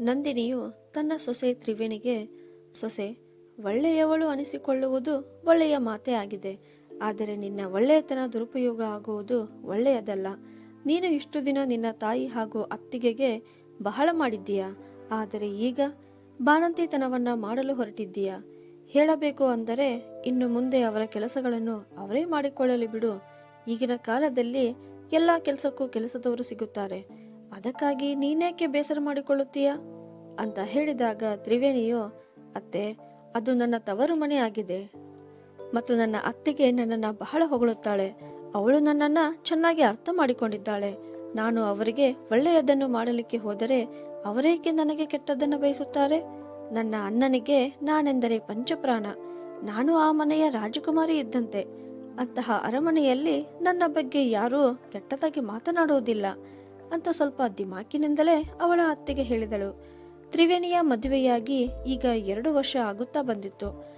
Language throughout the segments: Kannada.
ನಂದಿನಿಯು ತನ್ನ ಸೊಸೆ ತ್ರಿವೇಣಿಗೆ, ಸೊಸೆ, ಒಳ್ಳೆಯವಳು ಅನಿಸಿಕೊಳ್ಳುವುದು ಒಳ್ಳೆಯ ಮಾತೇ ಆಗಿದೆ. ಆದರೆ ನಿನ್ನ ಒಳ್ಳೆಯತನ ದುರುಪಯೋಗ ಆಗುವುದು ಒಳ್ಳೆಯದಲ್ಲ. ನೀನು ಇಷ್ಟು ದಿನ ನಿನ್ನ ತಾಯಿ ಹಾಗೂ ಅತ್ತಿಗೆಗೆ ಬಹಳ ಮಾಡಿದ್ದೀಯಾ? ಆದರೆ ಈಗ ಬಾಣಂತಿತನವನ್ನ ಮಾಡಲು ಹೊರಟಿದ್ದೀಯಾ? ಹೇಳಬೇಕು ಅಂದರೆ ಇನ್ನು ಮುಂದೆ ಅವರ ಕೆಲಸಗಳನ್ನು ಅವರೇ ಮಾಡಿಕೊಳ್ಳಲಿ ಬಿಡು. ಈಗಿನ ಕಾಲದಲ್ಲಿ ಎಲ್ಲ ಕೆಲಸಕ್ಕೂ ಕೆಲಸದವರು ಸಿಗುತ್ತಾರೆ. ಅದಕ್ಕಾಗಿ ನೀನೇಕೆ ಬೇಸರ ಮಾಡಿಕೊಳ್ಳುತ್ತೀಯ? ಅಂತ ಹೇಳಿದಾಗ ತ್ರಿವೇಣಿಯು, ಅತ್ತೆ, ಅದು ನನ್ನ ತವರು ಮನೆ ಆಗಿದೆ. ಮತ್ತು ನನ್ನ ಅತ್ತಿಗೆ ನನ್ನನ್ನು ಬಹಳ ಹೊಗಳುತ್ತಾಳೆ. ಅವಳು ನನ್ನನ್ನು ಚೆನ್ನಾಗಿ ಅರ್ಥ ಮಾಡಿಕೊಂಡಿದ್ದಾಳೆ. ನಾನು ಅವರಿಗೆ ಒಳ್ಳೆಯದನ್ನು ಮಾಡಲಿಕ್ಕೆ ಹೋದರೆ ಅವರೇಕೆ ನನಗೆ ಕೆಟ್ಟದ್ದನ್ನು ಬಯಸುತ್ತಾರೆ? ನನ್ನ ಅಣ್ಣನಿಗೆ ನಾನೆಂದರೆ ಪಂಚಪ್ರಾಣ. ನಾನು ಆ ಮನೆಯ ರಾಜಕುಮಾರಿ ಇದ್ದಂತೆ. ಅಂತಹ ಅರಮನೆಯಲ್ಲಿ ನನ್ನ ಬಗ್ಗೆ ಯಾರೂ ಕೆಟ್ಟದಾಗಿ ಮಾತನಾಡುವುದಿಲ್ಲ. ಅಂತ ಸ್ವಲ್ಪ ದಿಮಾಕಿನಿಂದಲೇ ಅವಳ ಅತ್ತೆಗೆ ಹೇಳಿದಳು. ತ್ರಿವೇಣಿಯ ಮದುವೆಯಾಗಿ ಈಗ ಎರಡು ವರ್ಷ ಆಗುತ್ತಾ ಬಂದಿತ್ತು.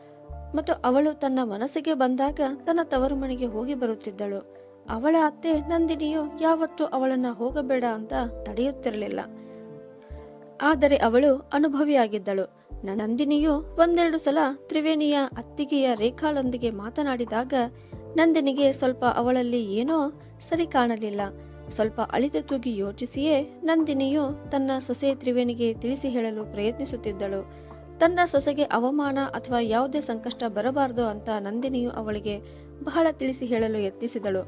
ಮತ್ತು ಅವಳು ತನ್ನ ಮನಸ್ಸಿಗೆ ಬಂದಾಗ ತನ್ನ ತವರು ಮನೆಗೆ ಹೋಗಿ ಬರುತ್ತಿದ್ದಳು. ಅವಳ ಅತ್ತೆ ನಂದಿನಿಯು ಯಾವತ್ತೂ ಅವಳನ್ನ ಹೋಗಬೇಡ ಅಂತ ತಡೆಯುತ್ತಿರಲಿಲ್ಲ. ಆದರೆ ಅವಳು ಅನುಭವಿಯಾಗಿದ್ದಳು. ನಂದಿನಿಯು ಒಂದೆರಡು ಸಲ ತ್ರಿವೇಣಿಯ ಅತ್ತಿಗೆಯ ರೇಖಾಳೊಂದಿಗೆ ಮಾತನಾಡಿದಾಗ ನಂದಿನಿಗೆ ಸ್ವಲ್ಪ ಅವಳಲ್ಲಿ ಏನೋ ಸರಿ ಕಾಣಲಿಲ್ಲ. ಸ್ವಲ್ಪ ಅಳಿದ ತೂಗಿ ಯೋಚಿಸಿಯೇ ನಂದಿನಿಯು ತನ್ನ ಸೊಸೆ ತ್ರಿವೇಣಿಗೆ ತಿಳಿಸಿ ಹೇಳಲು ಪ್ರಯತ್ನಿಸುತ್ತಿದ್ದಳು. ತನ್ನ ಸೊಸೆಗೆ ಅವಮಾನ ಅಥವಾ ಯಾವುದೇ ಸಂಕಷ್ಟ ಬರಬಾರದು ಅಂತ ನಂದಿನಿಯು ಅವಳಿಗೆ ಬಹಳ ತಿಳಿಸಿ ಹೇಳಲು ಯತ್ನಿಸಿದಳು.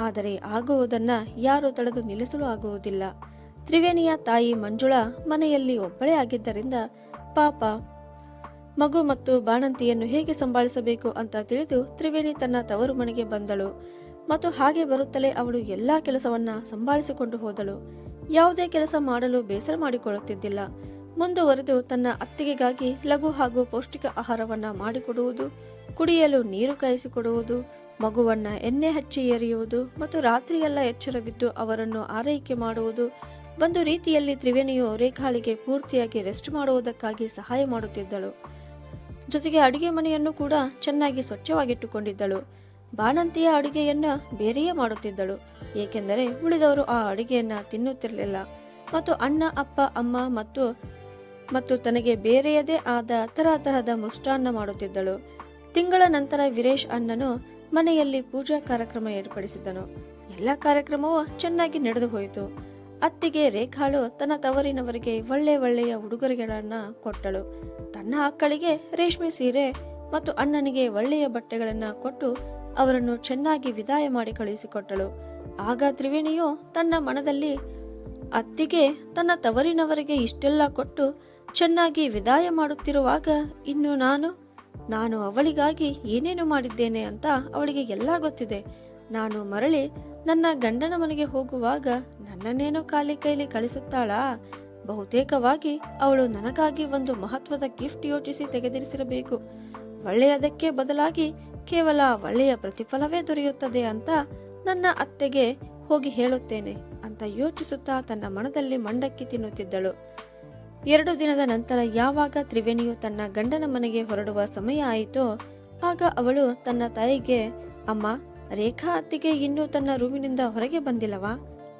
ಆದರೆ ಆಗುವುದನ್ನ ಯಾರು ತಡೆದು ನಿಲ್ಲಿಸಲು ಆಗುವುದಿಲ್ಲ. ತ್ರಿವೇಣಿಯ ತಾಯಿ ಮಂಜುಳಾ ಮನೆಯಲ್ಲಿ ಒಬ್ಬಳೇ ಆಗಿದ್ದರಿಂದ ಪಾಪ ಮಗು ಮತ್ತು ಬಾಣಂತಿಯನ್ನು ಹೇಗೆ ಸಂಭಾಳಿಸಬೇಕು ಅಂತ ತಿಳಿದು ತ್ರಿವೇಣಿ ತನ್ನ ತವರು ಮನೆಗೆ ಬಂದಳು. ಮತ್ತು ಹಾಗೆ ಬರುತ್ತಲೇ ಅವಳು ಎಲ್ಲಾ ಕೆಲಸವನ್ನ ಸಂಭಾಳಿಸಿಕೊಂಡು ಹೋದಳು. ಯಾವುದೇ ಕೆಲಸ ಮಾಡಲು ಬೇಸರ ಮಾಡಿಕೊಳ್ಳುತ್ತಿದ್ದಿಲ್ಲ. ಮುಂದುವರೆದು ತನ್ನ ಅತ್ತಿಗೆಗಾಗಿ ಲಘು ಹಾಗೂ ಪೌಷ್ಟಿಕ ಆಹಾರವನ್ನ ಮಾಡಿಕೊಡುವುದು, ಕುಡಿಯಲು ನೀರು ಕಾಯಿಸಿಕೊಡುವುದು, ಮಗುವನ್ನ ಎಣ್ಣೆ ಹಚ್ಚಿ ಎರೆಯುವುದು ಮತ್ತು ರಾತ್ರಿಯೆಲ್ಲ ಎಚ್ಚರವಿದ್ದು ಅವರನ್ನು ಆರೈಕೆ ಮಾಡುವುದು, ಒಂದು ರೀತಿಯಲ್ಲಿ ತ್ರಿವೇಣಿಯು ರೇಖಾಳಿಗೆ ಪೂರ್ತಿಯಾಗಿ ರೆಸ್ಟ್ ಮಾಡುವುದಕ್ಕಾಗಿ ಸಹಾಯ ಮಾಡುತ್ತಿದ್ದಳು. ಜೊತೆಗೆ ಅಡುಗೆ ಮನೆಯನ್ನು ಕೂಡ ಚೆನ್ನಾಗಿ ಸ್ವಚ್ಛವಾಗಿಟ್ಟುಕೊಂಡಿದ್ದಳು. ಬಾಣಂತಿಯ ಅಡುಗೆಯನ್ನ ಬೇರೆಯೇ ಮಾಡುತ್ತಿದ್ದಳು. ಏಕೆಂದರೆ ಉಳಿದವರು ಆ ಅಡುಗೆಯನ್ನ ತಿನ್ನುತ್ತಿರಲಿಲ್ಲ. ಮತ್ತು ಅಣ್ಣ, ಅಪ್ಪ, ಅಮ್ಮ ಮತ್ತು ಮತ್ತು ತನಗೆ ಬೇರೆಯದೇ ಆದ ತರ ತರಹದ ಮೃಷ್ಟಾನ್ನ ಮಾಡುತ್ತಿದ್ದಳು. ತಿಂಗಳ ನಂತರ ವೀರೇಶ್ ಅಣ್ಣನು ಮನೆಯಲ್ಲಿ ಪೂಜಾ ಕಾರ್ಯಕ್ರಮ ಏರ್ಪಡಿಸಿದ್ದನು. ಎಲ್ಲ ಕಾರ್ಯಕ್ರಮವು ಚೆನ್ನಾಗಿ ನಡೆದು ಹೋಯಿತು. ಅತ್ತಿಗೆ ರೇಖಾಳು ತನ್ನ ತವರಿನವರಿಗೆ ಒಳ್ಳೆ ಒಳ್ಳೆಯ ಉಡುಗೊರೆಗಳನ್ನ ಕೊಟ್ಟಳು. ತನ್ನ ಅಕ್ಕಳಿಗೆ ರೇಷ್ಮೆ ಸೀರೆ ಮತ್ತು ಅಣ್ಣನಿಗೆ ಒಳ್ಳೆಯ ಬಟ್ಟೆಗಳನ್ನ ಕೊಟ್ಟು ಅವರನ್ನು ಚೆನ್ನಾಗಿ ವಿದಾಯ ಮಾಡಿ ಕಳುಹಿಸಿಕೊಟ್ಟಳು. ಆಗ ತ್ರಿವೇಣಿಯು ತನ್ನ ಮನದಲ್ಲಿ, ಅತ್ತಿಗೆ ತನ್ನ ತವರಿನವರಿಗೆ ಇಷ್ಟೆಲ್ಲ ಕೊಟ್ಟು ಚೆನ್ನಾಗಿ ವಿದಾಯ ಮಾಡುತ್ತಿರುವಾಗ, ಇನ್ನು ನಾನು ನಾನು ಅವಳಿಗಾಗಿ ಏನೇನು ಮಾಡಿದ್ದೇನೆ ಅಂತ ಅವಳಿಗೆ ಎಲ್ಲ ಗೊತ್ತಿದೆ. ನಾನು ಮರಳಿ ನನ್ನ ಗಂಡನ ಮನೆಗೆ ಹೋಗುವಾಗ ನನ್ನನ್ನೇನು ಖಾಲಿ ಕೈಲಿ ಕಳಿಸುತ್ತಾಳಾ? ಬಹುತೇಕವಾಗಿ ಅವಳು ನನಗಾಗಿ ಒಂದು ಮಹತ್ವದ ಗಿಫ್ಟ್ ಯೋಚಿಸಿ ತೆಗೆದಿರಿಸಿರಬೇಕು. ಒಳ್ಳೆಯದಕ್ಕೆ ಬದಲಾಗಿ ಕೇವಲ ಒಳ್ಳೆಯ ಪ್ರತಿಫಲವೇ ದೊರೆಯುತ್ತದೆ ಅಂತ ನನ್ನ ಅತ್ತೆಗೆ ಹೋಗಿ ಹೇಳುತ್ತೇನೆ ಅಂತ ಯೋಚಿಸುತ್ತಾ ತನ್ನ ಮನದಲ್ಲಿ ಮಂಡಕ್ಕಿ ತಿನ್ನುತ್ತಿದ್ದಳು. ಎರಡು ದಿನದ ನಂತರ ಯಾವಾಗ ತ್ರಿವೇಣಿಯು ತನ್ನ ಗಂಡನ ಮನೆಗೆ ಹೊರಡುವ ಸಮಯ ಆಯಿತೋ, ಆಗ ಅವಳು ತನ್ನ ತಾಯಿಗೆ, ಅಮ್ಮ, ರೇಖಾ ಅತ್ತಿಗೆ ಇನ್ನೂ ತನ್ನ ರೂಮಿನಿಂದ ಹೊರಗೆ ಬಂದಿಲ್ಲವಾ?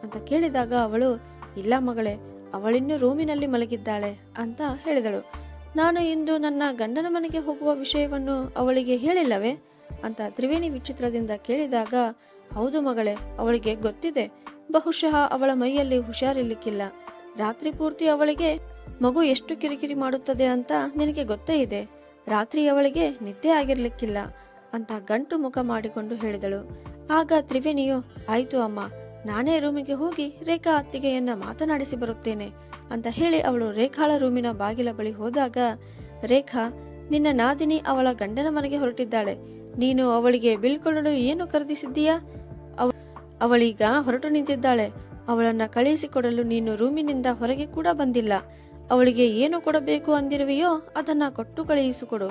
ಅಂತ ಕೇಳಿದಾಗ ಅವಳು, ಇಲ್ಲ ಮಗಳೇ, ಅವಳಿನ್ನೂ ರೂಮಿನಲ್ಲಿ ಮಲಗಿದ್ದಾಳೆ ಅಂತ ಹೇಳಿದಳು. ನಾನು ಇಂದು ನನ್ನ ಗಂಡನ ಮನೆಗೆ ಹೋಗುವ ವಿಷಯವನ್ನು ಅವಳಿಗೆ ಹೇಳಿಲ್ಲವೇ? ಅಂತ ತ್ರಿವೇಣಿ ವಿಚಿತ್ರದಿಂದ ಕೇಳಿದಾಗ, ಹೌದು ಮಗಳೇ, ಅವಳಿಗೆ ಗೊತ್ತಿದೆ. ಬಹುಶಃ ಅವಳ ಮೈಯಲ್ಲಿ ಹುಷಾರಿರ್ಲಿಕ್ಕಿಲ್ಲ. ರಾತ್ರಿ ಪೂರ್ತಿ ಅವಳಿಗೆ ಮಗು ಎಷ್ಟು ಕಿರಿಕಿರಿ ಮಾಡುತ್ತದೆ ಅಂತ ನಿನಗೆ ಗೊತ್ತೇ ಇದೆ. ರಾತ್ರಿ ಅವಳಿಗೆ ನಿದ್ದೆ ಆಗಿರ್ಲಿಕ್ಕಿಲ್ಲ ಅಂತ ಗಂಟು ಮುಖ ಮಾಡಿಕೊಂಡು ಹೇಳಿದಳು. ಆಗ ತ್ರಿವೇಣಿಯು, ಆಯ್ತು ಅಮ್ಮ, ನಾನೇ ರೂಮಿಗೆ ಹೋಗಿ ರೇಖಾ ಅತ್ತಿಗೆಯನ್ನ ಮಾತನಾಡಿಸಿ ಬರುತ್ತೇನೆ ಅಂತ ಹೇಳಿ ಅವಳು ರೇಖಾಳ ರೂಮಿನ ಬಾಗಿಲ ಬಳಿ ಹೋದಾಗ, ರೇಖಾ, ನಿನ್ನ ನಾದಿನಿ ಅವಳ ಗಂಡನ ಮನೆಗೆ ಹೊರಟಿದ್ದಾಳೆ. ನೀನು ಅವಳಿಗೆ ಬೀಳ್ಕೊಳ್ಳಲು ಏನು ಖರೀದಿಸಿದ್ದೀಯಾ ಅವ- ಅವಳೀಗ ಹೊರಟು ನಿಂತಿದ್ದಾಳೆ. ಅವಳನ್ನ ಕಳುಹಿಸಿಕೊಡಲು ನೀನು ರೂಮಿನಿಂದ ಹೊರಗೆ ಕೂಡ ಬಂದಿಲ್ಲ. ಅವಳಿಗೆ ಏನು ಕೊಡಬೇಕು ಅಂದಿರುವೆಯೋ ಅದನ್ನ ಕೊಟ್ಟು ಕಳುಹಿಸಿಕೊಡು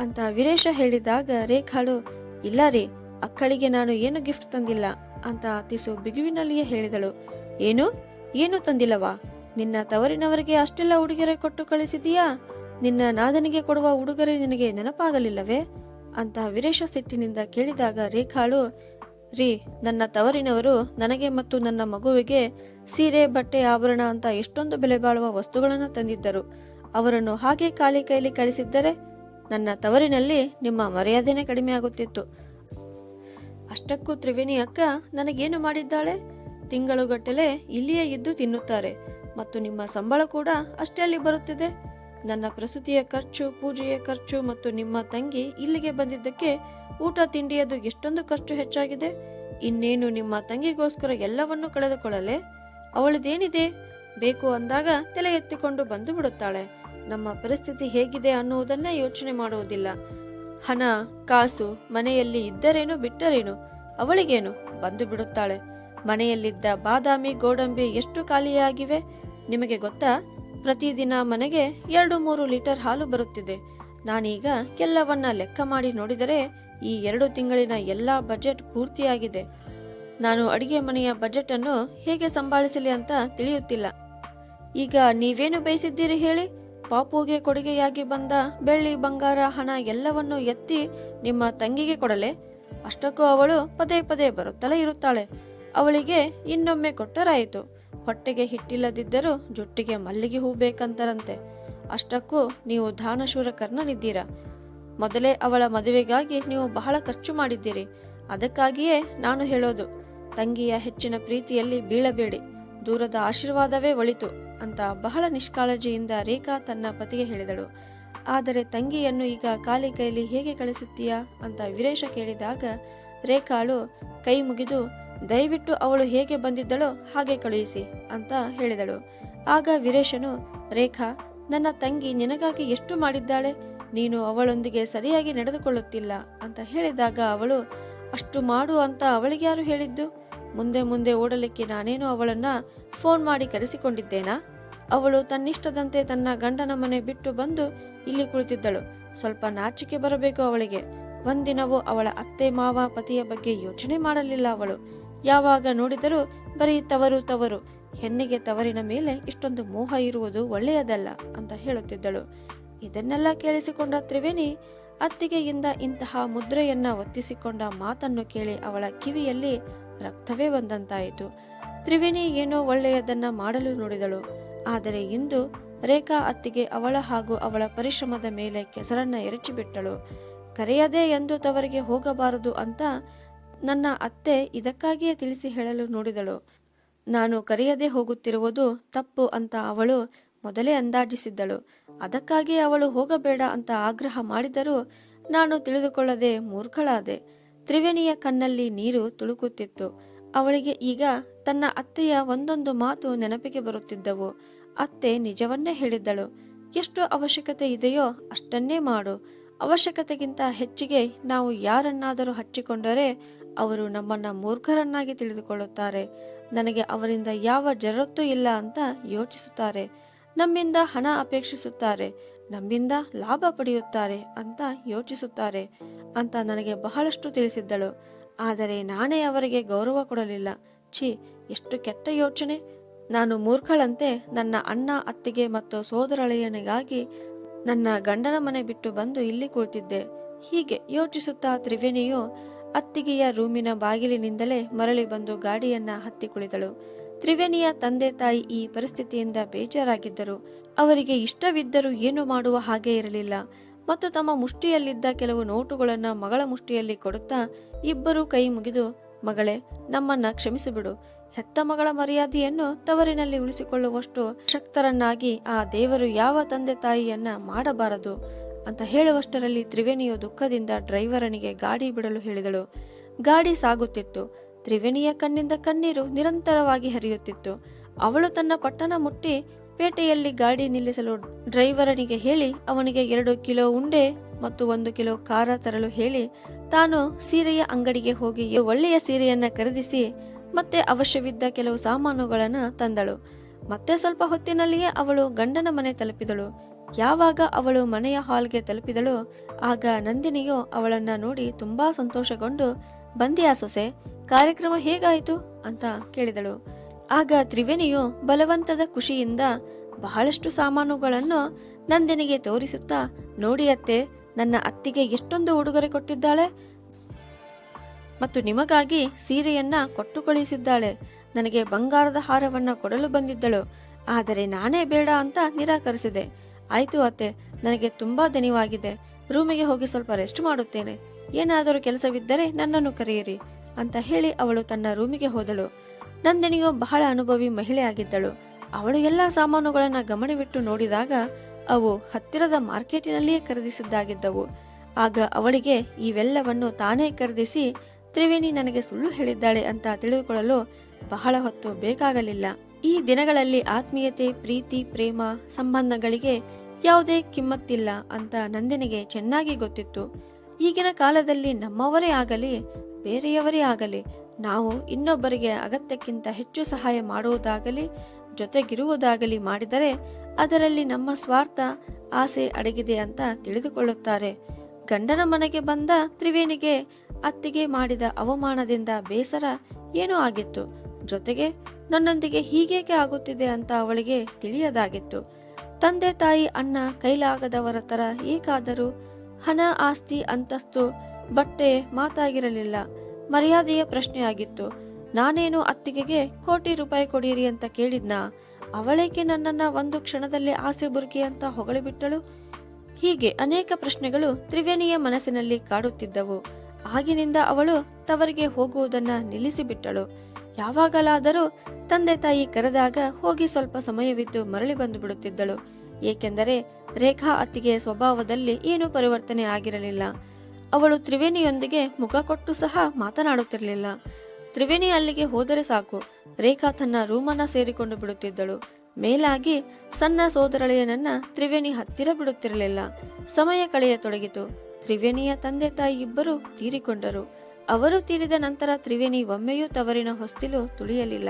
ಅಂತ ವೀರೇಶ ಹೇಳಿದಾಗ ರೇಖಾಳು ಇಲ್ಲ ರೀ, ಅಕ್ಕಳಿಗೆ ನಾನು ಏನು ಗಿಫ್ಟ್ ತಂದಿಲ್ಲ ಅಂತ ತಿಸು ಬಿಗುವಿನಲ್ಲಿಯೇ ಹೇಳಿದಳು. ಏನು? ಏನು ತಂದಿಲ್ಲವಾ? ನಿನ್ನ ತವರಿನವರಿಗೆ ಅಷ್ಟೆಲ್ಲ ಉಡುಗೊರೆ ಕೊಟ್ಟು ಕಳಿಸಿದೀಯಾ ನಿನ್ನ ನಾದನಿಗೆ ಕೊಡುವ ಉಡುಗೊರೆ ನಿನಗೆ ನೆನಪಾಗಲಿಲ್ಲವೇ? ಅಂತ ವೀರೇಶ ಸಿಟ್ಟಿನಿಂದ ಕೇಳಿದಾಗ ರೇಖಾಳು ರೀ, ನನ್ನ ತವರಿನವರು ನನಗೆ ಮತ್ತು ನನ್ನ ಮಗುವಿಗೆ ಸೀರೆ, ಬಟ್ಟೆ, ಆಭರಣ ಅಂತ ಎಷ್ಟೊಂದು ಬೆಲೆ ಬಾಳುವ ವಸ್ತುಗಳನ್ನು ತಂದಿದ್ದರು. ಅವರನ್ನು ಹಾಗೆ ಖಾಲಿ ಕೈಲಿ ಕಳಿಸಿದ್ದರೆ ನನ್ನ ತವರಿನಲ್ಲಿ ನಿಮ್ಮ ಮರ್ಯಾದೆನೇ ಕಡಿಮೆ ಆಗುತ್ತಿತ್ತು. ಅಷ್ಟಕ್ಕೂ ತ್ರಿವೇಣಿ ಅಕ್ಕ, ನನಗೇನು ಮಾಡಿದ್ದಾಳೆ? ತಿಂಗಳುಗಟ್ಟಲೆ ಇಲ್ಲಿಯೇ ಇದ್ದು ತಿನ್ನುತ್ತಾರೆ ಮತ್ತು ನಿಮ್ಮ ಸಂಬಳ ಕೂಡ ಅಷ್ಟೇ ಅಲ್ಲಿ ಬರುತ್ತಿದೆ. ನನ್ನ ಪ್ರಸೂತಿಯ ಖರ್ಚು, ಪೂಜೆಯ ಖರ್ಚು ಮತ್ತು ನಿಮ್ಮ ತಂಗಿ ಇಲ್ಲಿಗೆ ಬಂದಿದ್ದಕ್ಕೆ ಊಟ ತಿಂಡಿಯದು ಎಷ್ಟೊಂದು ಖರ್ಚು ಹೆಚ್ಚಾಗಿದೆ. ಇನ್ನೇನು ನಿಮ್ಮ ತಂಗಿಗೋಸ್ಕರ ಎಲ್ಲವನ್ನೂ ಕಳೆದುಕೊಳ್ಳಲೆ? ಅವಳದೇನಿದೆ? ಬೇಕು ಅಂದಾಗ ತಲೆ ಎತ್ತಿಕೊಂಡು ಬಂದು ಬಿಡುತ್ತಾಳೆ. ನಮ್ಮ ಪರಿಸ್ಥಿತಿ ಹೇಗಿದೆ ಅನ್ನುವುದನ್ನ ಯೋಚನೆ ಮಾಡುವುದಿಲ್ಲ. ಹಣ, ಕಾಸು, ಮನೆಯಲ್ಲಿ ಇದ್ದರೇನು, ಬಿಟ್ಟರೇನು, ಅವಳಿಗೇನು? ಬಂದು ಬಿಡುತ್ತಾಳೆ. ಮನೆಯಲ್ಲಿದ್ದ ಬಾದಾಮಿ, ಗೋಡಂಬಿ ಎಷ್ಟು ಖಾಲಿಯಾಗಿವೆ? ನಿಮಗೆ ಗೊತ್ತಾ? ಪ್ರತಿದಿನ ಮನೆಗೆ ಎರಡು ಮೂರು ಲೀಟರ್ ಹಾಲು ಬರುತ್ತಿದೆ. ನಾನೀಗ ಎಲ್ಲವನ್ನ ಲೆಕ್ಕ ಮಾಡಿ ನೋಡಿದರೆ ಈ ಎರಡು ತಿಂಗಳಿನ ಎಲ್ಲ ಬಜೆಟ್ ಪೂರ್ತಿಯಾಗಿದೆ. ನಾನು ಅಡಿಗೆ ಮನೆಯ ಬಜೆಟ್ ಅನ್ನು ಹೇಗೆ ಸಂಭಾಳಿಸಲಿ ಅಂತ ತಿಳಿಯುತ್ತಿಲ್ಲ. ಈಗ ನೀವೇನು ಬಯಸಿದ್ದೀರಿ ಹೇಳಿ? ಪಾಪುಗೆ ಕೊಡುಗೆಯಾಗಿ ಬಂದ ಬೆಳ್ಳಿ, ಬಂಗಾರ, ಹಣ ಎಲ್ಲವನ್ನೂ ಎತ್ತಿ ನಿಮ್ಮ ತಂಗಿಗೆ ಕೊಡಲೆ. ಅಷ್ಟಕ್ಕೂ ಅವಳು ಪದೇ ಪದೇ ಬರುತ್ತಲೇ ಇರುತ್ತಾಳೆ. ಅವಳಿಗೆ ಇನ್ನೊಮ್ಮೆ ಕೊಟ್ಟರಾಯಿತು. ಹೊಟ್ಟೆಗೆ ಹಿಟ್ಟಿಲ್ಲದಿದ್ದರೂ ಜುಟ್ಟಿಗೆ ಮಲ್ಲಿಗೆ ಹೂ ಬೇಕಂತರಂತೆ. ಅಷ್ಟಕ್ಕೂ ನೀವು ದಾನಶೂರ ಕರ್ನನಿದ್ದೀರ ಮೊದಲೇ ಅವಳ ಮದುವೆಗಾಗಿ ನೀವು ಬಹಳ ಖರ್ಚು ಮಾಡಿದ್ದೀರಿ. ಅದಕ್ಕಾಗಿಯೇ ನಾನು ಹೇಳೋದು, ತಂಗಿಯ ಹೆಚ್ಚಿನ ಪ್ರೀತಿಯಲ್ಲಿ ಬೀಳಬೇಡಿ. ದೂರದ ಆಶೀರ್ವಾದವೇ ಒಳಿತು ಅಂತ ಬಹಳ ನಿಷ್ಕಾಳಜಿಯಿಂದ ರೇಖಾ ತನ್ನ ಪತಿಗೆ ಹೇಳಿದಳು. ಆದರೆ ತಂಗಿಯನ್ನು ಈಗ ಖಾಲಿ ಕೈಲಿ ಹೇಗೆ ಕಳಿಸುತ್ತೀಯಾ ಅಂತ ವೀರೇಶ ಕೇಳಿದಾಗ ರೇಖಾಳು ಕೈ ಮುಗಿದು, ದಯವಿಟ್ಟು ಅವಳು ಹೇಗೆ ಬಂದಿದ್ದಳೋ ಹಾಗೆ ಕಳುಹಿಸಿ ಅಂತ ಹೇಳಿದಳು. ಆಗ ವೀರೇಶನು, ರೇಖಾ, ನನ್ನ ತಂಗಿ ನಿನಗಾಗಿ ಎಷ್ಟು ಮಾಡಿದ್ದಾಳೆ? ನೀನು ಅವಳೊಂದಿಗೆ ಸರಿಯಾಗಿ ನಡೆದುಕೊಳ್ಳುತ್ತಿಲ್ಲ ಅಂತ ಹೇಳಿದಾಗ ಅವಳು, ಅಷ್ಟು ಮಾಡು ಅಂತ ಅವಳಿಗ್ಯಾರು ಹೇಳಿದ್ದು? ಮುಂದೆ ಮುಂದೆ ಓಡಲಿಕ್ಕೆ ನಾನೇನು ಅವಳನ್ನ ಫೋನ್ ಮಾಡಿ ಕರೆಸಿಕೊಂಡಿದ್ದೇನಾ? ಅವಳು ತನ್ನಿಷ್ಟದಂತೆ ತನ್ನ ಗಂಡನ ಮನೆ ಬಿಟ್ಟು ಬಂದು ಇಲ್ಲಿ ಕುಳಿತಿದ್ದಳು. ಸ್ವಲ್ಪ ನಾಚಿಕೆ ಬರಬೇಕು ಅವಳಿಗೆ. ಒಂದಿನವೂ ಅವಳ ಅತ್ತೆ ಮಾವ ಪತಿಯ ಬಗ್ಗೆ ಯೋಚನೆ ಮಾಡಲಿಲ್ಲ ಅವಳು. ಯಾವಾಗ ನೋಡಿದರೂ ಬರೀ ತವರು ತವರು, ಹೆಣ್ಣಿಗೆ ತವರಿನ ಮೇಲೆ ಇಷ್ಟೊಂದು ಮೋಹ ಇರುವುದು ಒಳ್ಳೆಯದಲ್ಲ ಅಂತ ಹೇಳುತ್ತಿದ್ದಳು. ಇದನ್ನೆಲ್ಲ ಕೇಳಿಸಿಕೊಂಡ ತ್ರಿವೇಣಿ ಅತ್ತಿಗೆಯಿಂದ ಇಂತಹ ಮುದ್ರೆಯನ್ನ ಒತ್ತಿಸಿಕೊಂಡ ಮಾತನ್ನು ಕೇಳಿ ಅವಳ ಕಿವಿಯಲ್ಲಿ ರಕ್ತವೇ ಬಂದಂತಾಯಿತು. ತ್ರಿವೇಣಿ ಏನೋ ಒಳ್ಳೆಯದನ್ನ ಮಾಡಲು ನೋಡಿದಳು. ಆದರೆ ಇಂದು ರೇಖಾ ಅತ್ತಿಗೆ ಅವಳ ಹಾಗೂ ಅವಳ ಪರಿಶ್ರಮದ ಮೇಲೆ ಕೆಸರನ್ನ ಎರಚಿಬಿಟ್ಟಳು. ಕರೆಯದೇ ಎಂದು ತವರಿಗೆ ಹೋಗಬಾರದು ಅಂತ ನನ್ನ ಅತ್ತೆ ಇದಕ್ಕಾಗಿಯೇ ತಿಳಿಸಿ ಹೇಳಲು ನೋಡಿದಳು. ನಾನು ಕರೆಯದೆ ಹೋಗುತ್ತಿರುವುದು ತಪ್ಪು ಅಂತ ಅವಳು ಮೊದಲೇ ಅಂದಾಜಿಸಿದ್ದಳು. ಅದಕ್ಕಾಗಿ ಅವಳು ಹೋಗಬೇಡ ಅಂತ ಆಗ್ರಹ ಮಾಡಿದರೂ ನಾನು ತಿಳಿದುಕೊಳ್ಳದೆ ಮೂರ್ಖಳಾದೆ. ತ್ರಿವೇಣಿಯ ಕಣ್ಣಲ್ಲಿ ನೀರು ತುಳುಕುತ್ತಿತ್ತು. ಅವಳಿಗೆ ಈಗ ತನ್ನ ಅತ್ತೆಯ ಒಂದೊಂದು ಮಾತು ನೆನಪಿಗೆ ಬರುತ್ತಿದ್ದವು. ಅತ್ತೆ ನಿಜವನ್ನೇ ಹೇಳಿದ್ದಳು. ಎಷ್ಟು ಅವಶ್ಯಕತೆ ಇದೆಯೋ ಅಷ್ಟನ್ನೇ ಮಾಡು. ಅವಶ್ಯಕತೆಗಿಂತ ಹೆಚ್ಚಿಗೆ ನಾವು ಯಾರನ್ನಾದರೂ ಹಚ್ಚಿಕೊಂಡರೆ ಅವರು ನಮ್ಮನ್ನ ಮೂರ್ಖರನ್ನಾಗಿ ತಿಳಿದುಕೊಳ್ಳುತ್ತಾರೆ. ನನಗೆ ಅವರಿಂದ ಯಾವ ಜರತ್ತು ಇಲ್ಲ ಅಂತ ಯೋಚಿಸುತ್ತಾರೆ. ನಮ್ಮಿಂದ ಹಣ ಅಪೇಕ್ಷಿಸುತ್ತಾರೆ. ನಮ್ಮಿಂದ ಲಾಭ ಪಡೆಯುತ್ತಾರೆ ಅಂತ ಯೋಚಿಸುತ್ತಾರೆ ಅಂತ ನನಗೆ ಬಹಳಷ್ಟು ತಿಳಿಸಿದ್ದಳು. ಆದರೆ ನಾನೇ ಅವರಿಗೆ ಗೌರವ ಕೊಡಲಿಲ್ಲ. ಛೀ, ಎಷ್ಟು ಕೆಟ್ಟ ಯೋಚನೆ. ನಾನು ಮೂರ್ಖಳಂತೆ ನನ್ನ ಅಣ್ಣ, ಅತ್ತಿಗೆ ಮತ್ತು ಸೋದರಳೆಯನಿಗಾಗಿ ನನ್ನ ಗಂಡನ ಮನೆ ಬಿಟ್ಟು ಬಂದು ಇಲ್ಲಿ ಕುಳಿತಿದ್ದೆ ಹೀಗೆ ಯೋಚಿಸುತ್ತಾ ತ್ರಿವೇಣಿಯು ಅತ್ತಿಗೆಯ ರೂಮಿನ ಬಾಗಿಲಿನಿಂದಲೇ ಮರಳಿ ಬಂದು ಗಾಡಿಯನ್ನ ಹತ್ತಿ ಕುಳಿತಳು. ತ್ರಿವೇಣಿಯ ತಂದೆ ತಾಯಿ ಈ ಪರಿಸ್ಥಿತಿಯಿಂದ ಬೇಜಾರಾಗಿದ್ದರು. ಅವರಿಗೆ ಇಷ್ಟವಿದ್ದರೂ ಏನು ಮಾಡುವ ಹಾಗೆ ಇರಲಿಲ್ಲ. ಮತ್ತು ತಮ್ಮ ಮುಷ್ಟಿಯಲ್ಲಿದ್ದ ಕೆಲವು ನೋಟುಗಳನ್ನು ಮಗಳ ಮುಷ್ಟಿಯಲ್ಲಿ ಕೊಡುತ್ತಾ ಇಬ್ಬರೂ ಕೈ ಮುಗಿದು, ಮಗಳೇ, ನಮ್ಮನ್ನ ಕ್ಷಮಿಸಿಬಿಡು. ಹೆತ್ತ ಮಗಳ ಮರ್ಯಾದೆಯನ್ನು ತವರಿನಲ್ಲಿ ಉಳಿಸಿಕೊಳ್ಳುವಷ್ಟು ಶಕ್ತರನ್ನಾಗಿ ಆ ದೇವರು ಯಾವ ತಂದೆ ತಾಯಿಯನ್ನ ಮಾಡಬಾರದು ಅಂತ ಹೇಳುವಷ್ಟರಲ್ಲಿ ತ್ರಿವೇಣಿಯು ದುಃಖದಿಂದ ಡ್ರೈವರನಿಗೆ ಗಾಡಿ ಬಿಡಲು ಹೇಳಿದಳು. ಗಾಡಿ ಸಾಗುತ್ತಿತ್ತು. ತ್ರಿವೇಣಿಯ ಕಣ್ಣಿಂದ ಕಣ್ಣೀರು ನಿರಂತರವಾಗಿ ಹರಿಯುತ್ತಿತ್ತು. ಅವಳು ತನ್ನ ಪಟ್ಟಣ ಮುಟ್ಟಿ ಪೇಟೆಯಲ್ಲಿ ಗಾಡಿ ನಿಲ್ಲಿಸಲು ಡ್ರೈವರನಿಗೆ ಹೇಳಿ, ಅವನಿಗೆ ಎರಡು ಕಿಲೋ ಉಂಡೆ ಮತ್ತು ಒಂದು ಕಿಲೋ ಖಾರ ತರಲು ಹೇಳಿ, ತಾನು ಸೀರೆಯ ಅಂಗಡಿಗೆ ಹೋಗಿ ಒಳ್ಳೆಯ ಸೀರೆಯನ್ನ ಖರೀದಿಸಿ ಮತ್ತೆ ಅವಶ್ಯವಿದ್ದ ಕೆಲವು ಸಾಮಾನುಗಳನ್ನು ತಂದಳು. ಮತ್ತೆ ಸ್ವಲ್ಪ ಹೊತ್ತಿನಲ್ಲಿಯೇ ಅವಳು ಗಂಡನ ಮನೆ ತಲುಪಿದಳು. ಯಾವಾಗ ಅವಳು ಮನೆಯ ಹಾಲ್ಗೆ ತಲುಪಿದಳು, ಆಗ ನಂದಿನಿಯು ಅವಳನ್ನ ನೋಡಿ ತುಂಬಾ ಸಂತೋಷಗೊಂಡು, ಬಂದಿಯಾ ಸೊಸೆ, ಕಾರ್ಯಕ್ರಮ ಹೇಗಾಯಿತು? ಅಂತ ಕೇಳಿದಳು. ಆಗ ತ್ರಿವೇಣಿಯು ಬಲವಂತದ ಖುಷಿಯಿಂದ, ಬಹಳಷ್ಟು ಸಾಮಾನುಗಳನ್ನು ನಂದಿನಿಗೆ ತೋರಿಸುತ್ತಾ, ನೋಡಿ ಅತ್ತೆ, ನನ್ನ ಅತ್ತಿಗೆ ಎಷ್ಟೊಂದು ಉಡುಗೊರೆ ಕೊಟ್ಟಿದ್ದಾಳೆ. ಮತ್ತು ನಿಮಗಾಗಿ ಸೀರೆಯನ್ನ ಕೊಟ್ಟು ಕಳುಹಿಸಿದ್ದಾಳೆ ನನಗೆ ಬಂಗಾರದ ಹಾರವನ್ನ ಕೊಡಲು ಬಂದಿದ್ದಳು. ಆದರೆ ನಾನೇ ಬೇಡ ಅಂತ ನಿರಾಕರಿಸಿದೆ. ಆಯ್ತು ಅತ್ತೆ, ನನಗೆ ತುಂಬಾ ದನಿವಾಗಿದೆ ರೂಮಿಗೆ ಹೋಗಿ ಸ್ವಲ್ಪ ರೆಸ್ಟ್ ಮಾಡುತ್ತೇನೆ. ಏನಾದರೂ ಕೆಲಸವಿದ್ದರೆ ನನ್ನನ್ನು ಕರೆಯಿರಿ ಅಂತ ಹೇಳಿ ಅವಳು ತನ್ನ ರೂಮಿಗೆ ಹೋದಳು. ನಂದಿನಿಯು ಬಹಳ ಅನುಭವಿ ಮಹಿಳೆಯಾಗಿದ್ದಳು ಅವಳು ಎಲ್ಲ ಸಾಮಾನುಗಳನ್ನು ಗಮನವಿಟ್ಟು ನೋಡಿದಾಗ ಅವು ಹತ್ತಿರದ ಮಾರ್ಕೆಟಿನಲ್ಲಿಯೇ ಖರೀದಿಸಿದ್ದಾಗಿದ್ದವು. ಆಗ ಅವಳಿಗೆ ಇವೆಲ್ಲವನ್ನು ತಾನೇ ಖರೀದಿಸಿ ತ್ರಿವೇಣಿ ನನಗೆ ಸುಳ್ಳು ಹೇಳಿದ್ದಾಳೆ ಅಂತ ತಿಳಿದುಕೊಳ್ಳಲು ಬಹಳ ಹೊತ್ತು ಬೇಕಾಗಲಿಲ್ಲ. ಈ ದಿನಗಳಲ್ಲಿ ಆತ್ಮೀಯತೆ, ಪ್ರೀತಿ, ಪ್ರೇಮ ಸಂಬಂಧಗಳಿಗೆ ಯಾವುದೇ ಕಿಮ್ಮತ್ತಿಲ್ಲ ಅಂತ ನಂದಿನಿಗೆ ಚೆನ್ನಾಗಿ ಗೊತ್ತಿತ್ತು. ಈಗಿನ ಕಾಲದಲ್ಲಿ ನಮ್ಮವರೇ ಆಗಲಿ, ಬೇರೆಯವರೇ ಆಗಲಿ, ನಾವು ಇನ್ನೊಬ್ಬರಿಗೆ ಅಗತ್ಯಕ್ಕಿಂತ ಹೆಚ್ಚು ಸಹಾಯ ಮಾಡುವುದಾಗಲಿ, ಜೊತೆಗಿರುವುದಾಗಲಿ ಮಾಡಿದರೆ ಅದರಲ್ಲಿ ನಮ್ಮ ಸ್ವಾರ್ಥ, ಆಸೆ ಅಡಗಿದೆ ಅಂತ ತಿಳಿದುಕೊಳ್ಳುತ್ತಾರೆ. ಗಂಡನ ಮನೆಗೆ ಬಂದ ತ್ರಿವೇಣಿಗೆ ಅತ್ತಿಗೆ ಮಾಡಿದ ಅವಮಾನದಿಂದ ಬೇಸರ ಏನೋ ಆಗಿತ್ತು. ಜೊತೆಗೆ ನನ್ನೊಂದಿಗೆ ಹೀಗೇಕೆ ಆಗುತ್ತಿದೆ ಅಂತ ಅವಳಿಗೆ ತಿಳಿಯದಾಗಿತ್ತು. ತಂದೆ ತಾಯಿ ಅಣ್ಣ ಕೈಲಾಗದವರ ತರ ಏಕಾದರೂ ಹಣ, ಆಸ್ತಿ, ಅಂತಸ್ತು, ಬಟ್ಟೆ ಮಾತಾಗಿರಲಿಲ್ಲ. ಮರ್ಯಾದೆಯ ಪ್ರಶ್ನೆಯಾಗಿತ್ತು ನಾನೇನು ಅತ್ತಿಗೆಗೆ ಕೋಟಿ ರೂಪಾಯಿ ಕೊಡಿರಿ ಅಂತ ಕೇಳಿದ್ನಾ? ಅವಳೇಕೆ ನನ್ನನ್ನ ಒಂದು ಕ್ಷಣದಲ್ಲಿ ಆಸೆ ಬುರುಕಿ ಅಂತ ಹೊಗಳಿಬಿಟ್ಟಳು? ಹೀಗೆ ಅನೇಕ ಪ್ರಶ್ನೆಗಳು ತ್ರಿವೇಣಿಯ ಮನಸ್ಸಿನಲ್ಲಿ ಕಾಡುತ್ತಿದ್ದವು. ಆಗಿನಿಂದ ಅವಳು ತವರಿಗೆ ಹೋಗುವುದನ್ನ ನಿಲ್ಲಿಸಿಬಿಟ್ಟಳು. ಯಾವಾಗಲಾದರೂ ತಂದೆ ತಾಯಿ ಕರೆದಾಗ ಹೋಗಿ ಸ್ವಲ್ಪ ಸಮಯವಿದ್ದು ಮರಳಿ ಬಂದು ಬಿಡುತ್ತಿದ್ದಳು. ಏಕೆಂದರೆ ರೇಖಾ ಅತ್ತಿಗೆಯ ಸ್ವಭಾವದಲ್ಲಿ ಏನೂ ಪರಿವರ್ತನೆ ಆಗಿರಲಿಲ್ಲ. ಅವಳು ತ್ರಿವೇಣಿಯೊಂದಿಗೆ ಮುಖ ಕೊಟ್ಟು ಸಹ ಮಾತನಾಡುತ್ತಿರಲಿಲ್ಲ. ತ್ರಿವೇಣಿ ಅಲ್ಲಿಗೆ ಹೋದರೆ ಸಾಕು. ರೇಖಾ ತನ್ನ ರೂಮನ್ನ ಸೇರಿಕೊಂಡು ಬಿಡುತ್ತಿದ್ದಳು. ಮೇಲಾಗಿ ಸಣ್ಣ ಸೋದರಳೆಯನನ್ನ ತ್ರಿವೇಣಿ ಹತ್ತಿರ ಬಿಡುತ್ತಿರಲಿಲ್ಲ. ಸಮಯ ಕಳೆಯತೊಡಗಿತು. ತ್ರಿವೇಣಿಯ ತಂದೆ ತಾಯಿ ಇಬ್ಬರು ತೀರಿಕೊಂಡರು. ಅವರು ತೀರಿದ ನಂತರ ತ್ರಿವೇಣಿ ಒಮ್ಮೆಯೂ ತವರಿನ ಹೊಸ್ತಿಲು ತುಳಿಯಲಿಲ್ಲ.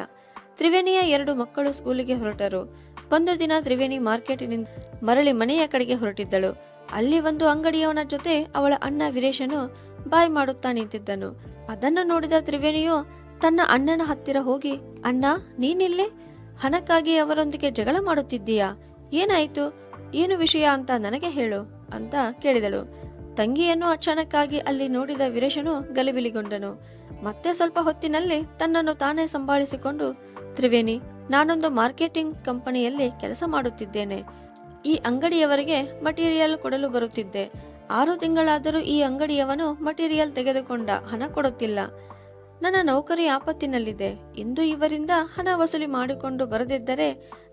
ತ್ರಿವೇಣಿಯ ಎರಡು ಮಕ್ಕಳು ಸ್ಕೂಲಿಗೆ ಹೊರಟರು. ಒಂದು ದಿನ ತ್ರಿವೇಣಿ ಮಾರ್ಕೆಟಿನಿಂದ ಮರಳಿ ಮನೆಯ ಕಡೆಗೆ ಹೊರಟಿದ್ದಳು. ಅಲ್ಲಿ ಒಂದು ಅಂಗಡಿಯವನ ಜೊತೆ ಅವಳ ಅಣ್ಣ ವೀರೇಶನು ಬಾಯ್ ಮಾಡುತ್ತಾ ನಿಂತಿದ್ದನು. ಅದನ್ನು ನೋಡಿದ ತ್ರಿವೇಣಿಯು ತನ್ನ ಅಣ್ಣನ ಹತ್ತಿರ ಹೋಗಿ, ಅಣ್ಣ, ನೀನಿಲ್ಲೇ? ಹಣಕ್ಕಾಗಿ ಅವರೊಂದಿಗೆ ಜಗಳ ಮಾಡುತ್ತಿದ್ದೀಯಾ? ಏನಾಯ್ತು? ಏನು ವಿಷಯ ಅಂತ ನನಗೆ ಹೇಳು ಅಂತ ಕೇಳಿದಳು. ತಂಗಿಯನ್ನು ಅಚಾನಕ್ಕಾಗಿ ಅಲ್ಲಿ ನೋಡಿದ ವೀರೇಶನು ಗಲಿಬಿಲಿಗೊಂಡನು. ಮತ್ತೆ ಸ್ವಲ್ಪ ಹೊತ್ತಿನಲ್ಲಿ ತನ್ನನ್ನು ತಾನೇ ಸಂಭಾಳಿಸಿಕೊಂಡು, ತ್ರಿವೇಣಿ, ನಾನೊಂದು ಮಾರ್ಕೆಟಿಂಗ್ ಕಂಪನಿಯಲ್ಲಿ ಕೆಲಸ ಮಾಡುತ್ತಿದ್ದೇನೆ. ಈ ಅಂಗಡಿಯವರಿಗೆ ಮಟೀರಿಯಲ್ ಕೊಡಲು ಬರುತ್ತಿದ್ದೆ. ಆರು ತಿಂಗಳಾದರೂ ಈ ಅಂಗಡಿಯವನು ಮಟೀರಿಯಲ್ ತೆಗೆದುಕೊಂಡ ಹಣ ಕೊಡುತ್ತಿಲ್ಲ. ನನ್ನ ನೌಕರಿ ಆಪತ್ತಿನಲ್ಲಿದೆ. ಇಂದು ಇವರಿಂದ ಹಣ ವಸೂಲಿ ಮಾಡಿಕೊಂಡು ಬರದಿದ್ದರೆ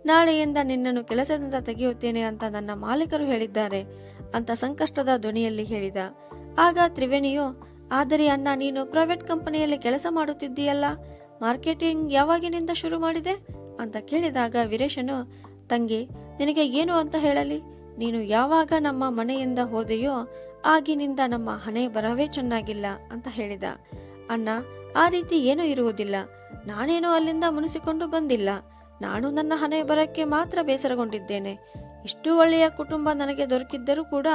ನಾಳೆಯಿಂದ ನಿನ್ನನ್ನು ಕೆಲಸದಿಂದ ತೆಗೆಯುತ್ತೇನೆ ಅಂತ ನನ್ನ ಮಾಲೀಕರು ಹೇಳಿದ್ದಾರೆ ಅಂತ ಸಂಕಷ್ಟದ ಧ್ವನಿಯಲ್ಲಿ ಹೇಳಿದ. ಆಗ ತ್ರಿವೇಣಿಯು, ಆದರೆ ಅಣ್ಣ, ನೀನು ಪ್ರೈವೇಟ್ ಕಂಪನಿಯಲ್ಲಿ ಕೆಲಸ ಮಾಡುತ್ತಿದ್ದೀಯಲ್ಲ? ಮಾರ್ಕೆಟಿಂಗ್ ಯಾವಾಗಿನಿಂದ ಶುರು ಮಾಡಿದೆ? ಅಂತ ಕೇಳಿದಾಗ ವೀರೇಶನು, ತಂಗಿ, ನಿನಗೆ ಏನು ಅಂತ ಹೇಳಲಿ? ನೀನು ಯಾವಾಗ ನಮ್ಮ ಮನೆಯಿಂದ ಹೋದೆಯೋ ಆಗಿನಿಂದ ನಮ್ಮ ಹಣೆ ಬರವೇ ಚೆನ್ನಾಗಿಲ್ಲ ಅಂತ ಹೇಳಿದ. ಅಣ್ಣ ಆ ರೀತಿ ಏನೂ ಇರುವುದಿಲ್ಲ. ನಾನೇನೋ ಅಲ್ಲಿಂದ ಮುನಿಸಿಕೊಂಡು ಬಂದಿಲ್ಲ. ನಾನು ನನ್ನ ಹಣೆ ಬರಕ್ಕೆ ಮಾತ್ರ ಬೇಸರಗೊಂಡಿದ್ದೇನೆ. ಇಷ್ಟು ಒಳ್ಳೆಯ ಕುಟುಂಬ ನನಗೆ ದೊರಕಿದ್ದರೂ ಕೂಡ